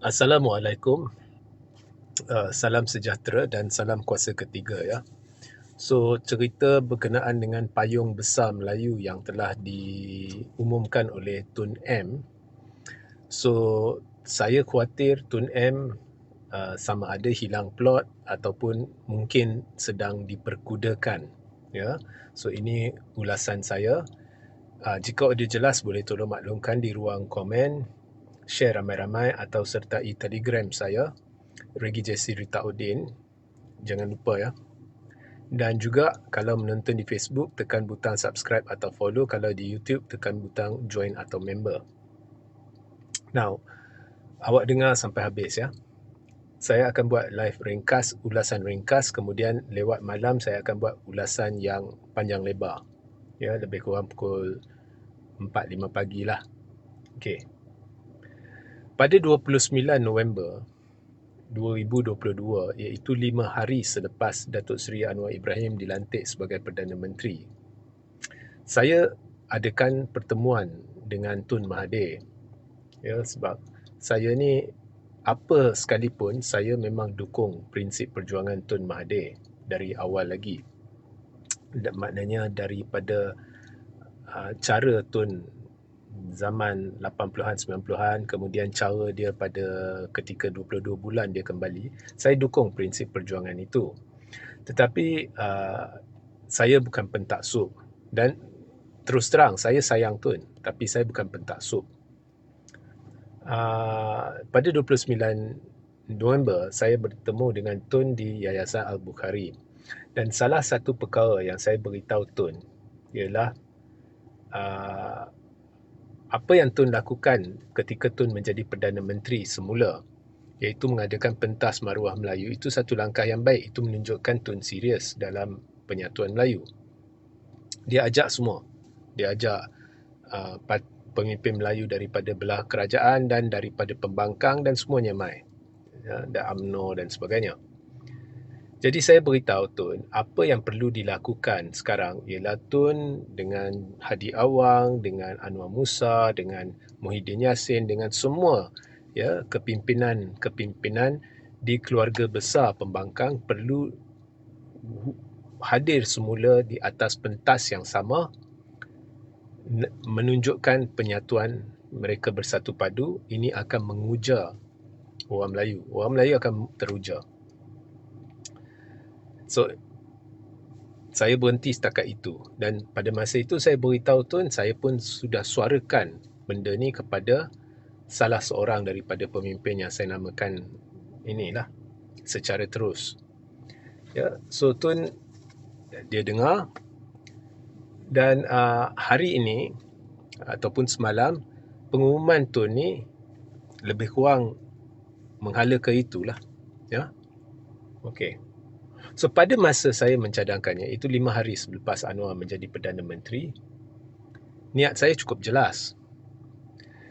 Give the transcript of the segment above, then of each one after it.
Assalamualaikum. Uh, salam sejahtera dan salam kuasa ketiga ya. So cerita berkenaan dengan payung besar Melayu yang telah diumumkan oleh Tun M. So saya khuatir Tun M uh, sama ada hilang plot ataupun mungkin sedang diperkudakan ya. So ini ulasan saya. Uh, jika ada jelas boleh tolong maklumkan di ruang komen share ramai-ramai atau sertai telegram saya Regi Jesse Rita Udin jangan lupa ya. Dan juga kalau menonton di Facebook tekan butang subscribe atau follow. Kalau di YouTube tekan butang join atau member. Now awak dengar sampai habis ya. Saya akan buat live ringkas ulasan ringkas. Kemudian lewat malam saya akan buat ulasan yang panjang lebar. Ya lebih kurang pukul 4 5 pagi lah. Okey pada 29 November 2022 iaitu lima hari selepas Datuk Seri Anwar Ibrahim dilantik sebagai Perdana Menteri saya adakan pertemuan dengan Tun Mahathir. Ya sebab saya ni apa sekalipun saya memang dukung prinsip perjuangan Tun Mahathir dari awal lagi. Maknanya daripada uh, cara Tun zaman 80-an 90-an kemudian cara dia pada ketika 22 bulan dia kembali saya dukung prinsip perjuangan itu. Tetapi uh, saya bukan pentaksub dan terus terang saya sayang Tun tapi saya bukan pentaksub uh, pada 29 November saya bertemu dengan Tun di Yayasan Al-Bukhari. Dan salah satu perkara yang saya beritahu Tun ialah uh, apa yang Tun lakukan ketika Tun menjadi Perdana Menteri semula iaitu mengadakan pentas maruah Melayu itu satu langkah yang baik. Itu menunjukkan Tun serius dalam penyatuan Melayu. Dia ajak semua. Dia ajak uh, pemimpin Melayu daripada belah kerajaan dan daripada pembangkang dan semuanya mai. Ya, dan UMNO dan sebagainya jadi saya beritahu Tun, apa yang perlu dilakukan sekarang ialah Tun dengan Hadi Awang, dengan Anwar Musa, dengan Muhyiddin Yassin, dengan semua ya kepimpinan-kepimpinan di keluarga besar pembangkang perlu hadir semula di atas pentas yang sama menunjukkan penyatuan mereka bersatu padu ini akan menguja orang Melayu. Orang Melayu akan teruja. So saya berhenti setakat itu dan pada masa itu saya beritahu tuan saya pun sudah suarakan benda ni kepada salah seorang daripada pemimpin yang saya namakan inilah secara terus. Ya, so tuan dia dengar dan uh, hari ini ataupun semalam pengumuman tuan ni lebih kurang menghala ke itulah ya. Okey. So pada masa saya mencadangkannya itu lima hari selepas Anwar menjadi Perdana Menteri niat saya cukup jelas.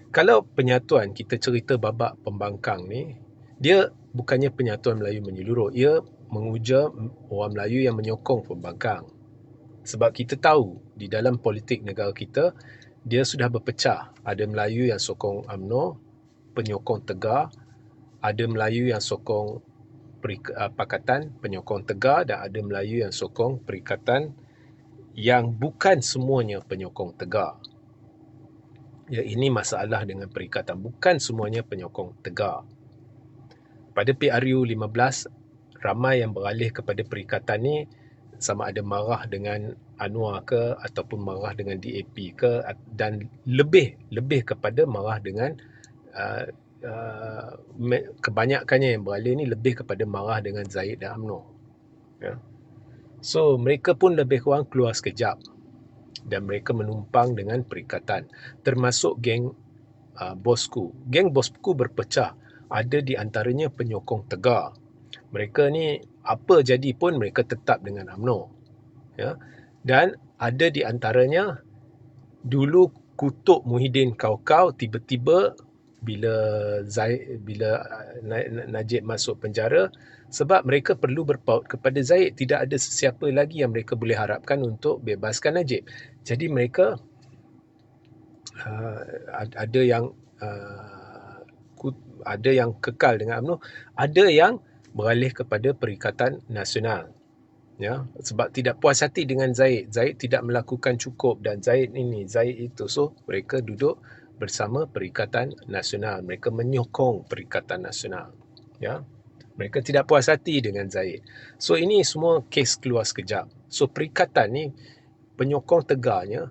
Kalau penyatuan kita cerita babak pembangkang ni dia bukannya penyatuan Melayu menyeluruh ia menguja orang Melayu yang menyokong pembangkang. Sebab kita tahu di dalam politik negara kita dia sudah berpecah. Ada Melayu yang sokong UMNO, penyokong Tegar, ada Melayu yang sokong pakatan penyokong tegar dan ada Melayu yang sokong perikatan yang bukan semuanya penyokong tegar. Ya, ini masalah dengan perikatan. Bukan semuanya penyokong tegar. Pada PRU 15, ramai yang beralih kepada perikatan ni sama ada marah dengan Anwar ke ataupun marah dengan DAP ke dan lebih lebih kepada marah dengan uh, Uh, kebanyakannya yang beralih ni lebih kepada marah dengan Zaid dan UMNO. Ya. So mereka pun lebih kurang keluar sekejap dan mereka menumpang dengan perikatan termasuk geng uh, Bosku. Geng Bosku berpecah. Ada di antaranya penyokong Tegar. Mereka ni apa jadi pun mereka tetap dengan UMNO. Ya. Dan ada di antaranya dulu kutuk Muhyiddin kau-kau tiba-tiba bila Zaid bila uh, Najib masuk penjara sebab mereka perlu berpaut kepada Zaid tidak ada sesiapa lagi yang mereka boleh harapkan untuk bebaskan Najib jadi mereka uh, ada yang uh, ada yang kekal dengan UMNO, ada yang beralih kepada Perikatan Nasional. Ya, sebab tidak puas hati dengan Zaid. Zaid tidak melakukan cukup dan Zaid ini, Zaid itu. So, mereka duduk bersama Perikatan Nasional. Mereka menyokong Perikatan Nasional. Ya. Mereka tidak puas hati dengan Zaid. So, ini semua kes keluar sekejap. So, Perikatan ni penyokong tegarnya,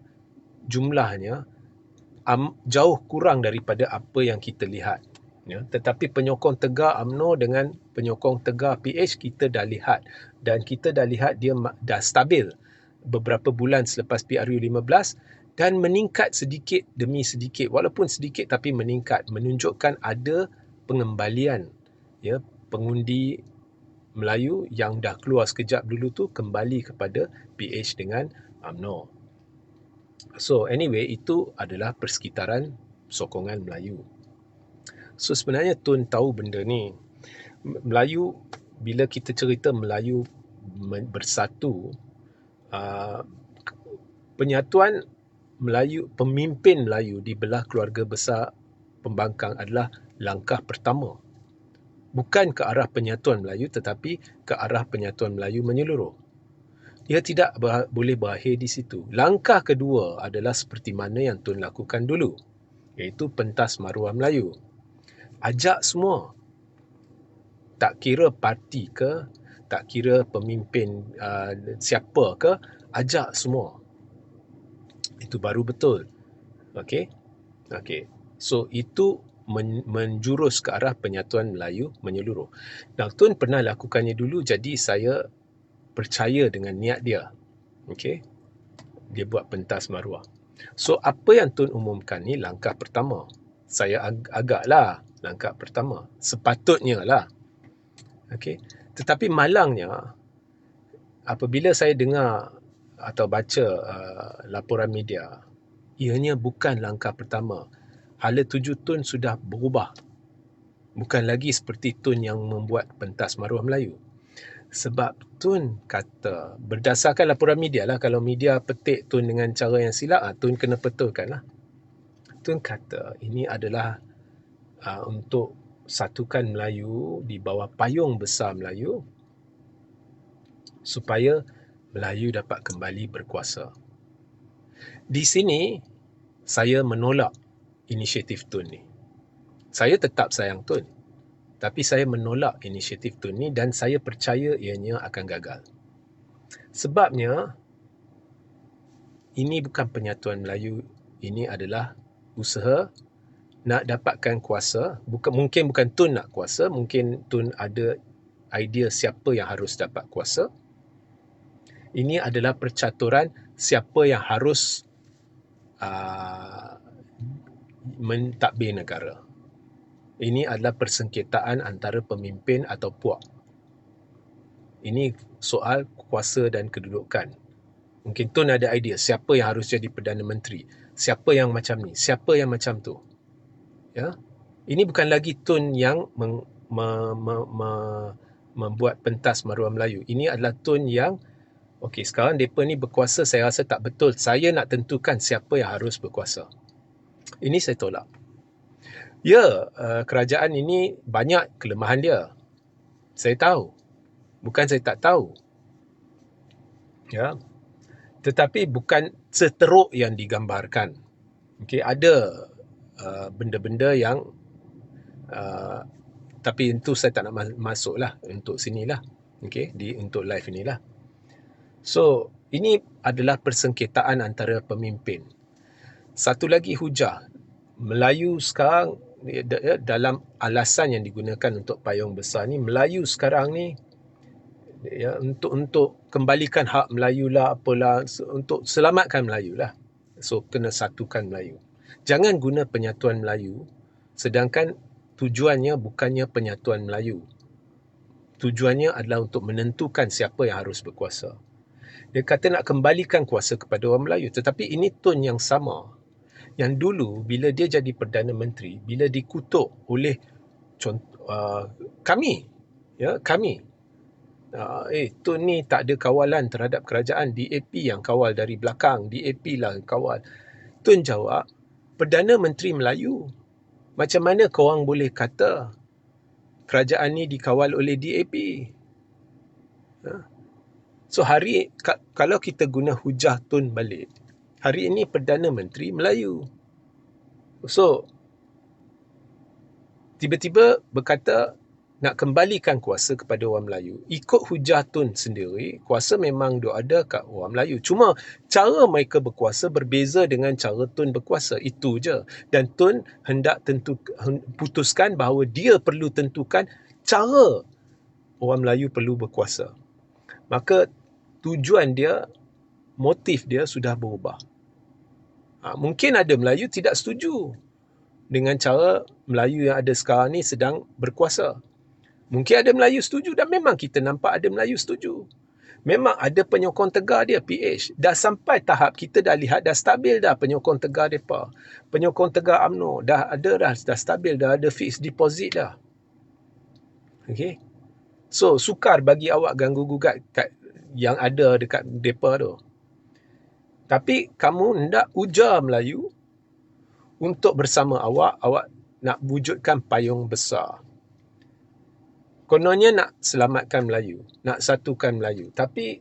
jumlahnya um, jauh kurang daripada apa yang kita lihat. Ya, tetapi penyokong tegar UMNO dengan penyokong tegar PH kita dah lihat dan kita dah lihat dia dah stabil beberapa bulan selepas PRU 15 dan meningkat sedikit demi sedikit walaupun sedikit tapi meningkat menunjukkan ada pengembalian ya pengundi Melayu yang dah keluar sekejap dulu tu kembali kepada PH dengan UMNO. So anyway itu adalah persekitaran sokongan Melayu. So sebenarnya Tun tahu benda ni. Melayu, bila kita cerita Melayu bersatu, uh, penyatuan Melayu, pemimpin Melayu di belah keluarga besar pembangkang adalah langkah pertama. Bukan ke arah penyatuan Melayu tetapi ke arah penyatuan Melayu menyeluruh. Ia tidak ber- boleh berakhir di situ. Langkah kedua adalah seperti mana yang Tun lakukan dulu, iaitu pentas maruah Melayu ajak semua tak kira parti ke tak kira pemimpin uh, siapa ke ajak semua itu baru betul. Okey? Okey. So itu men- menjurus ke arah penyatuan Melayu menyeluruh. Dan Tun pernah lakukannya dulu jadi saya percaya dengan niat dia. Okey? Dia buat pentas maruah. So apa yang Tun umumkan ni langkah pertama. Saya ag- agaklah langkah pertama. Sepatutnya lah. Okay. Tetapi malangnya, apabila saya dengar atau baca uh, laporan media, ianya bukan langkah pertama. Hala tujuh tun sudah berubah. Bukan lagi seperti tun yang membuat pentas maruah Melayu. Sebab Tun kata, berdasarkan laporan media lah, kalau media petik Tun dengan cara yang silap, ah, Tun kena betulkan lah. Tun kata, ini adalah uh, untuk satukan Melayu di bawah payung besar Melayu supaya Melayu dapat kembali berkuasa. Di sini saya menolak inisiatif Tun ni. Saya tetap sayang Tun. Tapi saya menolak inisiatif Tun ni dan saya percaya ianya akan gagal. Sebabnya ini bukan penyatuan Melayu, ini adalah usaha nak dapatkan kuasa, bukan mungkin bukan Tun nak kuasa, mungkin Tun ada idea siapa yang harus dapat kuasa. Ini adalah percaturan siapa yang harus uh, mentadbir negara. Ini adalah persengketaan antara pemimpin atau puak. Ini soal kuasa dan kedudukan. Mungkin Tun ada idea siapa yang harus jadi Perdana Menteri. Siapa yang macam ni, siapa yang macam tu ya ini bukan lagi tun yang meng, me, me, me, membuat pentas maruah Melayu ini adalah tun yang okey sekarang depa ni berkuasa saya rasa tak betul. Saya nak tentukan siapa yang harus berkuasa. Ini saya tolak. Ya uh, kerajaan ini banyak kelemahan dia. Saya tahu. Bukan saya tak tahu. Ya. Tetapi bukan seteruk yang digambarkan. Okey ada Uh, benda-benda yang uh, tapi itu saya tak nak masuk lah untuk sini lah okay, di, untuk live ini lah so ini adalah persengketaan antara pemimpin satu lagi hujah Melayu sekarang dalam alasan yang digunakan untuk payung besar ni Melayu sekarang ni ya untuk untuk kembalikan hak Melayu lah apalah untuk selamatkan Melayu lah so kena satukan Melayu Jangan guna penyatuan Melayu sedangkan tujuannya bukannya penyatuan Melayu. Tujuannya adalah untuk menentukan siapa yang harus berkuasa. Dia kata nak kembalikan kuasa kepada orang Melayu. Tetapi ini tone yang sama. Yang dulu bila dia jadi Perdana Menteri, bila dikutuk oleh contoh, uh, kami, ya kami, uh, eh tone ni tak ada kawalan terhadap kerajaan, DAP yang kawal dari belakang, DAP lah kawal. Tun jawab, Perdana Menteri Melayu Macam mana korang boleh kata kerajaan ni dikawal oleh DAP? Ha? So hari kalau kita guna hujah tun balik, hari ini Perdana Menteri Melayu. So tiba-tiba berkata nak kembalikan kuasa kepada orang Melayu. Ikut hujah Tun sendiri, kuasa memang dia ada kat orang Melayu. Cuma cara mereka berkuasa berbeza dengan cara Tun berkuasa. Itu je. Dan Tun hendak tentu putuskan bahawa dia perlu tentukan cara orang Melayu perlu berkuasa. Maka tujuan dia, motif dia sudah berubah. Ha, mungkin ada Melayu tidak setuju dengan cara Melayu yang ada sekarang ni sedang berkuasa. Mungkin ada Melayu setuju dan memang kita nampak ada Melayu setuju. Memang ada penyokong tegar dia PH. Dah sampai tahap kita dah lihat dah stabil dah penyokong tegar depa. Penyokong tegar AMNO dah ada dah dah stabil dah ada fixed deposit dah. Okay. So sukar bagi awak ganggu gugat kat yang ada dekat depa tu. Tapi kamu hendak ujar Melayu untuk bersama awak, awak nak wujudkan payung besar. Kononnya nak selamatkan Melayu, nak satukan Melayu. Tapi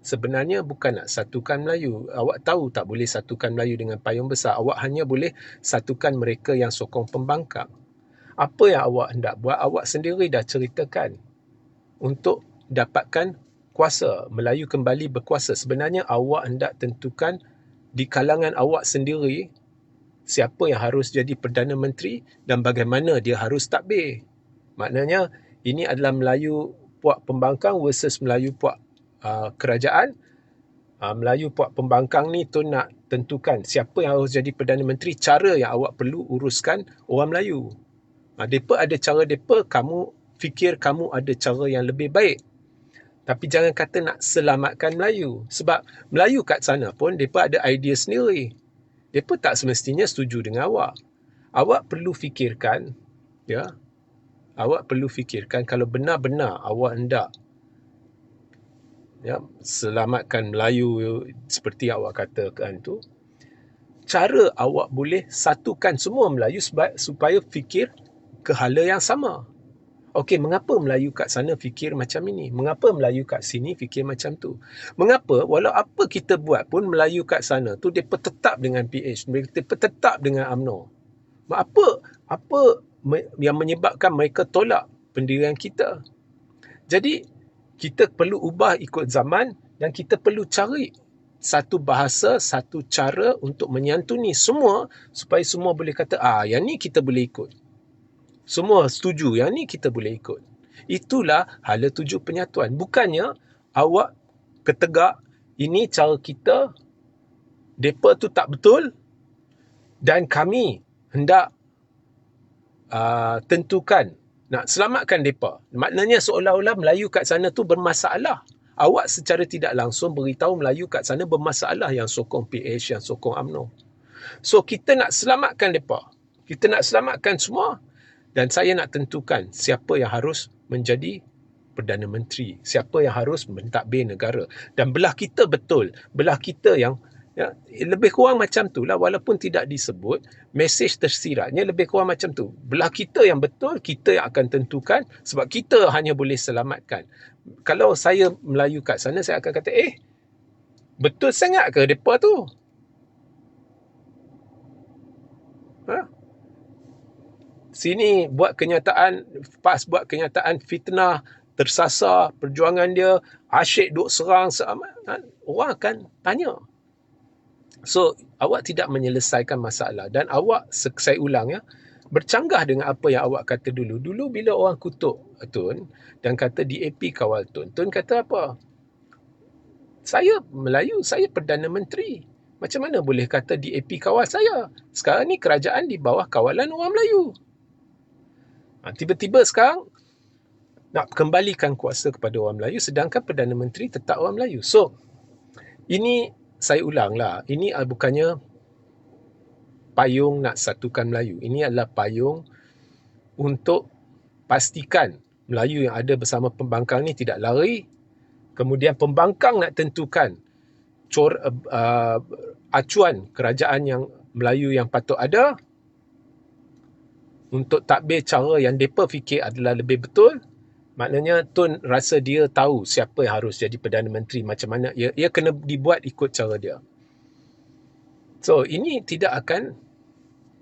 sebenarnya bukan nak satukan Melayu. Awak tahu tak boleh satukan Melayu dengan payung besar. Awak hanya boleh satukan mereka yang sokong pembangkang. Apa yang awak hendak buat, awak sendiri dah ceritakan. Untuk dapatkan kuasa, Melayu kembali berkuasa. Sebenarnya awak hendak tentukan di kalangan awak sendiri siapa yang harus jadi Perdana Menteri dan bagaimana dia harus takbir. Maknanya ini adalah Melayu puak pembangkang versus Melayu puak uh, kerajaan. Uh, Melayu puak pembangkang ni tu nak tentukan siapa yang harus jadi Perdana Menteri, cara yang awak perlu uruskan orang Melayu. Uh, depa ada cara depa, kamu fikir kamu ada cara yang lebih baik. Tapi jangan kata nak selamatkan Melayu. Sebab Melayu kat sana pun, mereka ada idea sendiri. Mereka tak semestinya setuju dengan awak. Awak perlu fikirkan, ya, awak perlu fikirkan kalau benar-benar awak hendak ya, selamatkan Melayu seperti awak katakan tu, cara awak boleh satukan semua Melayu supaya fikir ke hala yang sama. Okey, mengapa Melayu kat sana fikir macam ini? Mengapa Melayu kat sini fikir macam tu? Mengapa walau apa kita buat pun Melayu kat sana tu dia tetap dengan PH, dia tetap dengan AMNO. Apa apa yang menyebabkan mereka tolak pendirian kita. Jadi kita perlu ubah ikut zaman dan kita perlu cari satu bahasa, satu cara untuk menyantuni semua supaya semua boleh kata, ah yang ni kita boleh ikut. Semua setuju, yang ni kita boleh ikut. Itulah hala tuju penyatuan. Bukannya awak ketegak, ini cara kita, mereka tu tak betul dan kami hendak uh, tentukan nak selamatkan mereka. Maknanya seolah-olah Melayu kat sana tu bermasalah. Awak secara tidak langsung beritahu Melayu kat sana bermasalah yang sokong PH, yang sokong UMNO. So kita nak selamatkan mereka. Kita nak selamatkan semua. Dan saya nak tentukan siapa yang harus menjadi Perdana Menteri. Siapa yang harus mentadbir negara. Dan belah kita betul. Belah kita yang Ya, lebih kurang macam tu lah walaupun tidak disebut mesej tersiratnya lebih kurang macam tu belah kita yang betul kita yang akan tentukan sebab kita hanya boleh selamatkan kalau saya Melayu kat sana saya akan kata eh betul sangat ke depa tu ha? Sini buat kenyataan pas buat kenyataan fitnah tersasar perjuangan dia asyik duk serang ha? orang akan tanya So, awak tidak menyelesaikan masalah dan awak, saya ulang ya, bercanggah dengan apa yang awak kata dulu. Dulu bila orang kutuk Tun dan kata DAP kawal Tun, Tun kata apa? Saya Melayu, saya Perdana Menteri. Macam mana boleh kata DAP kawal saya? Sekarang ni kerajaan di bawah kawalan orang Melayu. Ha, tiba-tiba sekarang nak kembalikan kuasa kepada orang Melayu sedangkan Perdana Menteri tetap orang Melayu. So, ini saya ulang lah, ini bukannya payung nak satukan Melayu. Ini adalah payung untuk pastikan Melayu yang ada bersama pembangkang ni tidak lari. Kemudian pembangkang nak tentukan cor, uh, acuan kerajaan yang Melayu yang patut ada. Untuk takbir cara yang mereka fikir adalah lebih betul, maknanya Tun rasa dia tahu siapa yang harus jadi Perdana Menteri macam mana. Ia, ia kena dibuat ikut cara dia. So, ini tidak akan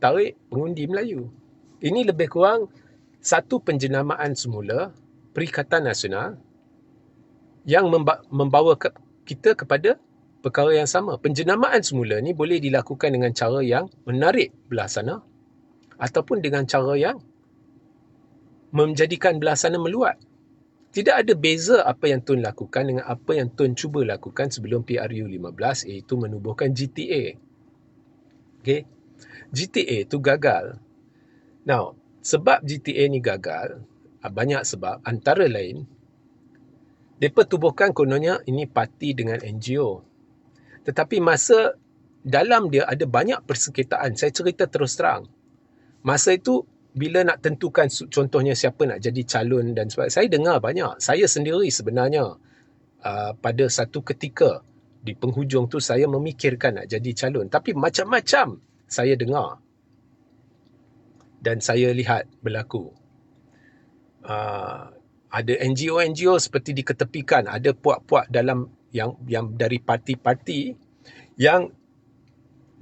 tarik pengundi Melayu. Ini lebih kurang satu penjenamaan semula Perikatan Nasional yang membawa kita kepada perkara yang sama. Penjenamaan semula ni boleh dilakukan dengan cara yang menarik belah sana ataupun dengan cara yang menjadikan belah sana meluat. Tidak ada beza apa yang Tun lakukan dengan apa yang Tun cuba lakukan sebelum PRU 15 iaitu menubuhkan GTA. Okay. GTA tu gagal. Now, sebab GTA ni gagal, ah, banyak sebab antara lain mereka tubuhkan kononnya ini parti dengan NGO. Tetapi masa dalam dia ada banyak persengketaan. Saya cerita terus terang. Masa itu bila nak tentukan contohnya siapa nak jadi calon dan sebagainya. Saya dengar banyak. Saya sendiri sebenarnya uh, pada satu ketika di penghujung tu saya memikirkan nak jadi calon. Tapi macam-macam saya dengar. Dan saya lihat berlaku. Uh, ada NGO-NGO seperti diketepikan. Ada puak-puak dalam yang yang dari parti-parti yang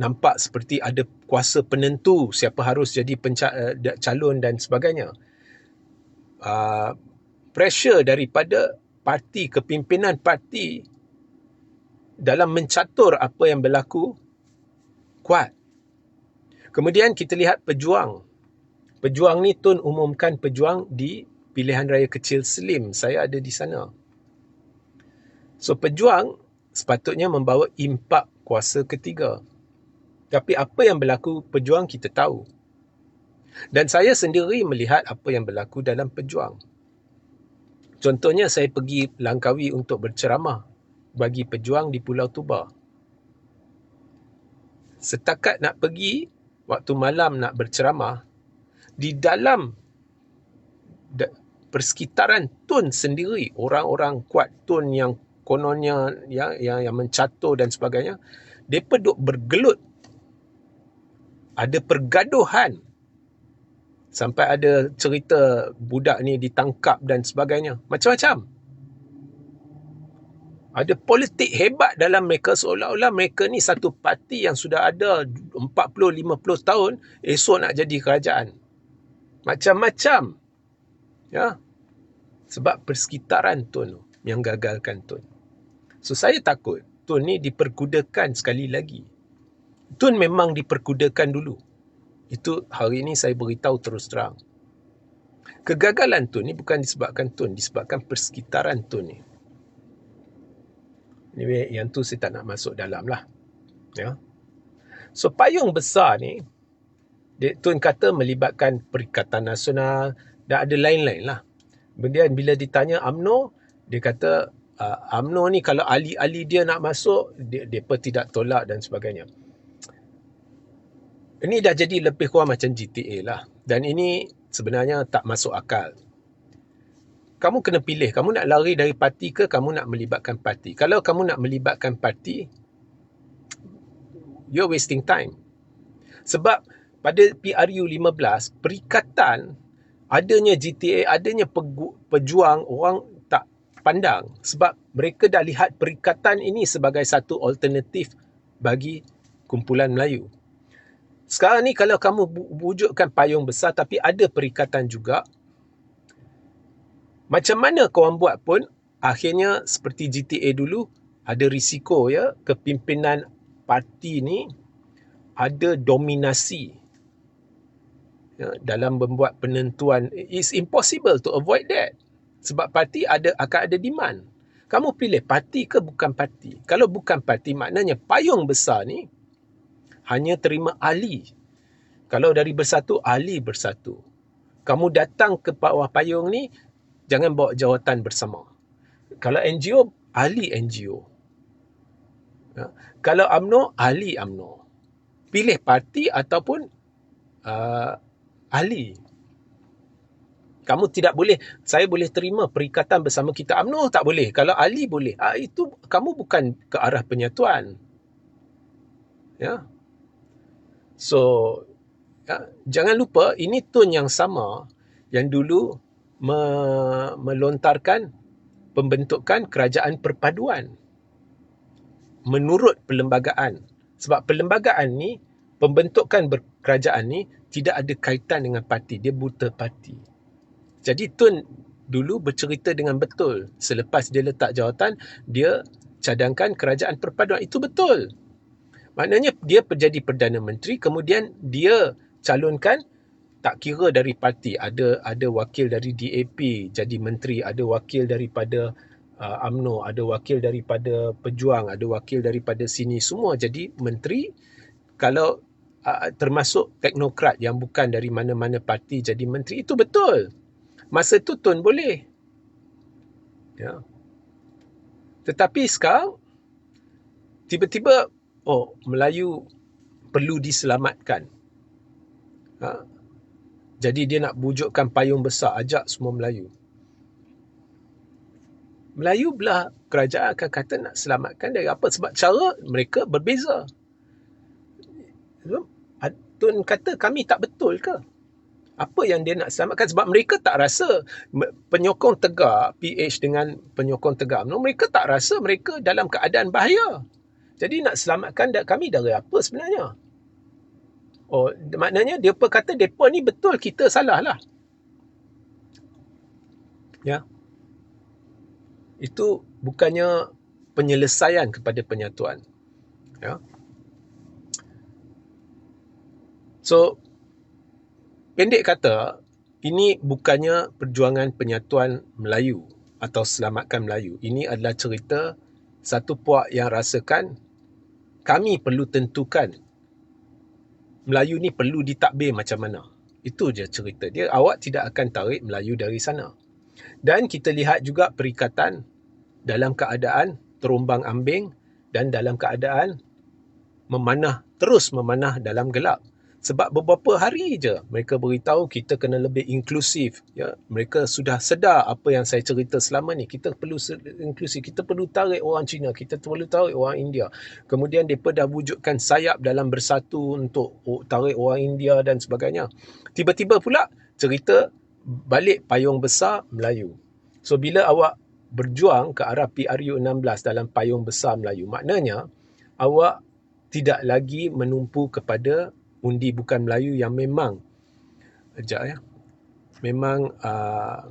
nampak seperti ada kuasa penentu siapa harus jadi penca- uh, calon dan sebagainya. Uh, pressure daripada parti, kepimpinan parti dalam mencatur apa yang berlaku kuat. Kemudian kita lihat pejuang. Pejuang ni Tun umumkan pejuang di pilihan raya kecil Slim. Saya ada di sana. So pejuang sepatutnya membawa impak kuasa ketiga. Tapi apa yang berlaku pejuang kita tahu. Dan saya sendiri melihat apa yang berlaku dalam pejuang. Contohnya saya pergi Langkawi untuk berceramah bagi pejuang di Pulau Tuba. Setakat nak pergi waktu malam nak berceramah di dalam persekitaran Tun sendiri orang-orang kuat Tun yang kononnya yang yang, yang mencatur dan sebagainya depa duk bergelut ada pergaduhan. Sampai ada cerita budak ni ditangkap dan sebagainya. Macam-macam. Ada politik hebat dalam mereka. Seolah-olah mereka ni satu parti yang sudah ada 40 50 tahun esok nak jadi kerajaan. Macam-macam. Ya. Sebab persekitaran tun yang gagalkan tun. So saya takut tun ni diperkudakan sekali lagi Tun memang diperkudakan dulu. Itu hari ini saya beritahu terus terang. Kegagalan Tun ni bukan disebabkan Tun, disebabkan persekitaran Tun ni. Anyway, yang tu saya tak nak masuk dalam lah. Ya. So, payung besar ni, Tun kata melibatkan Perikatan Nasional dan ada lain-lain lah. Kemudian bila ditanya AMNO, dia kata uh, AMNO ni kalau ahli-ahli dia nak masuk, dia, dia tidak tolak dan sebagainya. Ini dah jadi lebih kurang macam GTA lah. Dan ini sebenarnya tak masuk akal. Kamu kena pilih. Kamu nak lari dari parti ke kamu nak melibatkan parti. Kalau kamu nak melibatkan parti, you're wasting time. Sebab pada PRU 15, perikatan adanya GTA, adanya pejuang orang tak pandang. Sebab mereka dah lihat perikatan ini sebagai satu alternatif bagi kumpulan Melayu. Sekarang ni kalau kamu wujudkan payung besar tapi ada perikatan juga, macam mana kau buat pun, akhirnya seperti GTA dulu, ada risiko ya, kepimpinan parti ni ada dominasi ya, dalam membuat penentuan. It's impossible to avoid that. Sebab parti ada akan ada demand. Kamu pilih parti ke bukan parti? Kalau bukan parti, maknanya payung besar ni, hanya terima ahli. Kalau dari bersatu, ahli bersatu. Kamu datang ke bawah payung ni, jangan bawa jawatan bersama. Kalau NGO, ahli NGO. Ya. Kalau AMNO, ahli AMNO. Pilih parti ataupun uh, ahli. Kamu tidak boleh, saya boleh terima perikatan bersama kita. AMNO tak boleh. Kalau ahli boleh. Ah, itu kamu bukan ke arah penyatuan. Ya. So jangan lupa ini tun yang sama yang dulu me melontarkan pembentukan kerajaan perpaduan menurut perlembagaan. Sebab perlembagaan ni, pembentukan kerajaan ni tidak ada kaitan dengan parti. Dia buta parti. Jadi Tun dulu bercerita dengan betul. Selepas dia letak jawatan, dia cadangkan kerajaan perpaduan. Itu betul. Maknanya dia menjadi Perdana Menteri, kemudian dia calonkan tak kira dari parti ada ada wakil dari DAP jadi menteri ada wakil daripada uh, AMNO ada wakil daripada pejuang ada wakil daripada sini semua jadi menteri. Kalau uh, termasuk teknokrat yang bukan dari mana-mana parti jadi menteri itu betul. Masa tu tun boleh. Ya. Tetapi sekarang tiba-tiba oh Melayu perlu diselamatkan ha? Jadi dia nak bujukkan payung besar, ajak semua Melayu. Melayu belah kerajaan akan kata nak selamatkan dari apa? Sebab cara mereka berbeza. Tun kata kami tak betul ke? Apa yang dia nak selamatkan? Sebab mereka tak rasa penyokong tegak PH dengan penyokong tegak mereka tak rasa mereka dalam keadaan bahaya. Jadi nak selamatkan kami dari apa sebenarnya? Oh, maknanya pun kata depa ni betul kita salah lah. Ya. Itu bukannya penyelesaian kepada penyatuan. Ya. So pendek kata ini bukannya perjuangan penyatuan Melayu atau selamatkan Melayu. Ini adalah cerita satu puak yang rasakan kami perlu tentukan Melayu ni perlu ditakbir macam mana. Itu je cerita dia. Awak tidak akan tarik Melayu dari sana. Dan kita lihat juga perikatan dalam keadaan terumbang ambing dan dalam keadaan memanah, terus memanah dalam gelap. Sebab beberapa hari je mereka beritahu kita kena lebih inklusif. Ya, mereka sudah sedar apa yang saya cerita selama ni. Kita perlu inklusif. Kita perlu tarik orang Cina. Kita perlu tarik orang India. Kemudian mereka dah wujudkan sayap dalam bersatu untuk tarik orang India dan sebagainya. Tiba-tiba pula cerita balik payung besar Melayu. So bila awak berjuang ke arah PRU 16 dalam payung besar Melayu, maknanya awak tidak lagi menumpu kepada undi bukan Melayu yang memang ajak ya memang uh,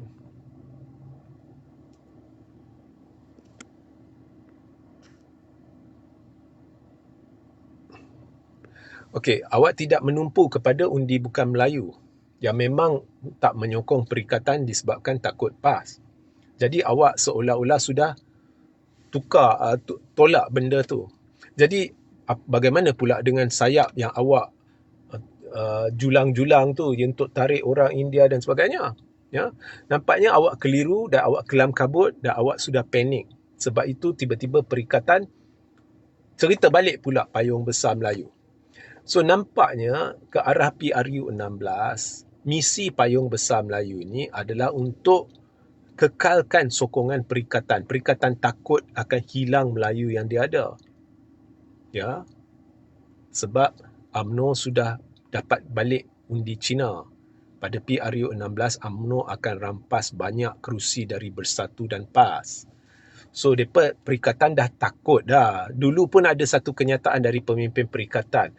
Okey, awak tidak menumpu kepada undi bukan Melayu yang memang tak menyokong perikatan disebabkan takut PAS. Jadi awak seolah-olah sudah tukar uh, tolak benda tu. Jadi bagaimana pula dengan sayap yang awak Uh, julang-julang tu untuk tarik orang India dan sebagainya. Ya, nampaknya awak keliru dan awak kelam kabut dan awak sudah panik. Sebab itu tiba-tiba perikatan cerita balik pula payung besar Melayu. So nampaknya ke arah PRU 16, misi payung besar Melayu ini adalah untuk kekalkan sokongan perikatan. Perikatan takut akan hilang Melayu yang dia ada. Ya. Sebab UMNO sudah dapat balik undi Cina. Pada PRU 16, UMNO akan rampas banyak kerusi dari Bersatu dan PAS. So, mereka perikatan dah takut dah. Dulu pun ada satu kenyataan dari pemimpin perikatan.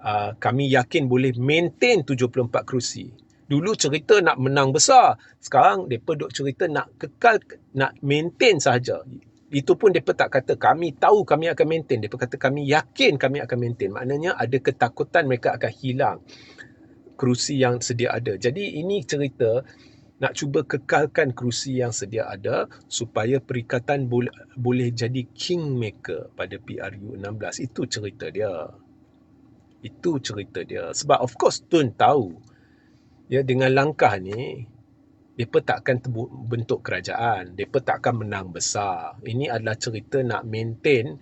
Uh, kami yakin boleh maintain 74 kerusi. Dulu cerita nak menang besar. Sekarang mereka duk cerita nak kekal, nak maintain sahaja itu pun mereka tak kata kami tahu kami akan maintain. Mereka kata kami yakin kami akan maintain. Maknanya ada ketakutan mereka akan hilang kerusi yang sedia ada. Jadi ini cerita nak cuba kekalkan kerusi yang sedia ada supaya perikatan boleh, boleh jadi kingmaker pada PRU 16. Itu cerita dia. Itu cerita dia. Sebab of course Tun tahu ya dengan langkah ni mereka tak akan bentuk kerajaan. Mereka tak akan menang besar. Ini adalah cerita nak maintain,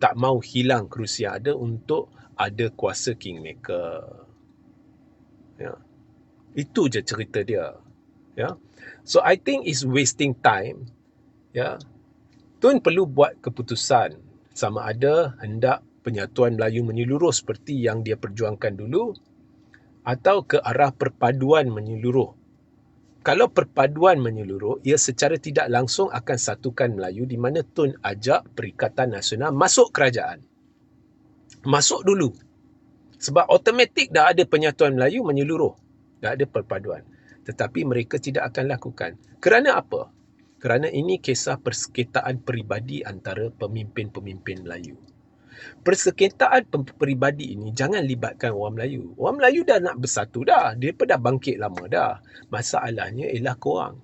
tak mau hilang kerusi yang ada untuk ada kuasa kingmaker. Ya. Itu je cerita dia. Ya. So I think is wasting time. Ya. Tun perlu buat keputusan sama ada hendak penyatuan Melayu menyeluruh seperti yang dia perjuangkan dulu atau ke arah perpaduan menyeluruh. Kalau perpaduan menyeluruh, ia secara tidak langsung akan satukan Melayu di mana Tun ajak Perikatan Nasional masuk kerajaan. Masuk dulu. Sebab automatik dah ada penyatuan Melayu menyeluruh. Dah ada perpaduan. Tetapi mereka tidak akan lakukan. Kerana apa? Kerana ini kisah persekitaan peribadi antara pemimpin-pemimpin Melayu persekitaran peribadi ini jangan libatkan orang Melayu. Orang Melayu dah nak bersatu dah. Pun dah bangkit lama dah. Masalahnya ialah korang.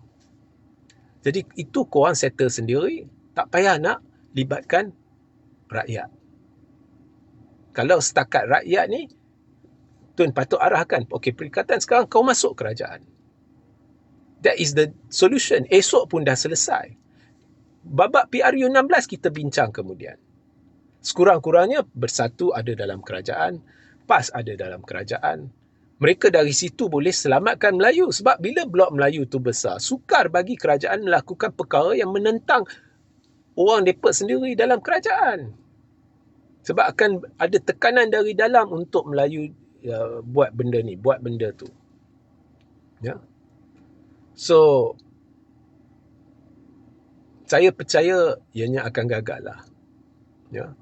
Jadi itu korang settle sendiri. Tak payah nak libatkan rakyat. Kalau setakat rakyat ni, Tuan patut arahkan. Okey, perikatan sekarang kau masuk kerajaan. That is the solution. Esok pun dah selesai. Babak PRU 16 kita bincang kemudian sekurang-kurangnya bersatu ada dalam kerajaan, PAS ada dalam kerajaan. Mereka dari situ boleh selamatkan Melayu sebab bila blok Melayu tu besar, sukar bagi kerajaan melakukan perkara yang menentang orang mereka sendiri dalam kerajaan. Sebab akan ada tekanan dari dalam untuk Melayu ya, buat benda ni, buat benda tu. Ya. So, saya percaya ianya akan gagal lah. Ya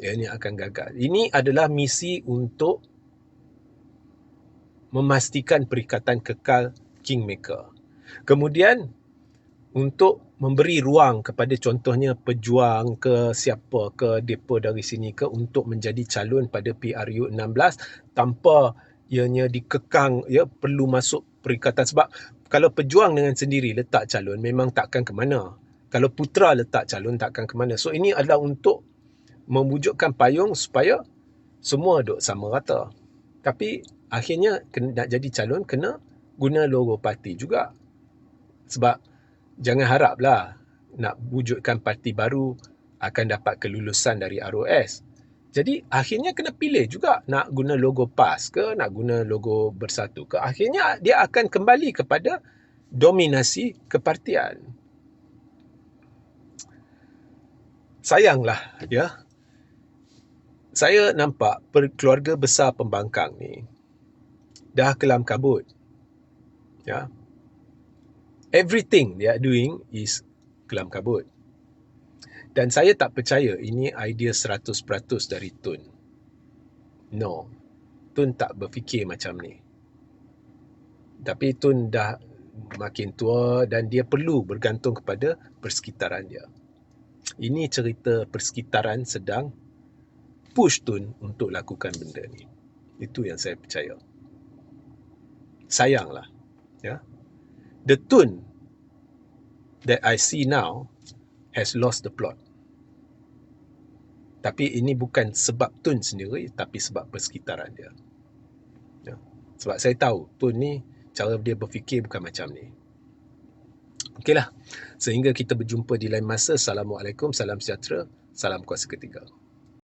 ini akan gagal. Ini adalah misi untuk memastikan perikatan kekal Kingmaker. Kemudian untuk memberi ruang kepada contohnya pejuang ke siapa ke depa dari sini ke untuk menjadi calon pada PRU 16 tanpa ianya dikekang ya perlu masuk perikatan sebab kalau pejuang dengan sendiri letak calon memang takkan ke mana. Kalau putra letak calon takkan ke mana. So ini adalah untuk memwujudkan payung supaya semua duduk sama rata. Tapi akhirnya nak jadi calon kena guna logo parti juga. Sebab jangan haraplah nak wujudkan parti baru akan dapat kelulusan dari ROS. Jadi akhirnya kena pilih juga nak guna logo PAS ke nak guna logo bersatu ke. Akhirnya dia akan kembali kepada dominasi kepartian. Sayanglah ya saya nampak keluarga besar pembangkang ni dah kelam kabut. Ya. Everything they are doing is kelam kabut. Dan saya tak percaya ini idea 100% dari Tun. No. Tun tak berfikir macam ni. Tapi Tun dah makin tua dan dia perlu bergantung kepada persekitaran dia. Ini cerita persekitaran sedang push Tun untuk lakukan benda ni. Itu yang saya percaya. Sayanglah. Ya. The Tun that I see now has lost the plot. Tapi ini bukan sebab Tun sendiri, tapi sebab persekitaran dia. Ya. Sebab saya tahu Tun ni cara dia berfikir bukan macam ni. Okeylah. Sehingga kita berjumpa di lain masa. Assalamualaikum, salam sejahtera, salam kuasa ketiga.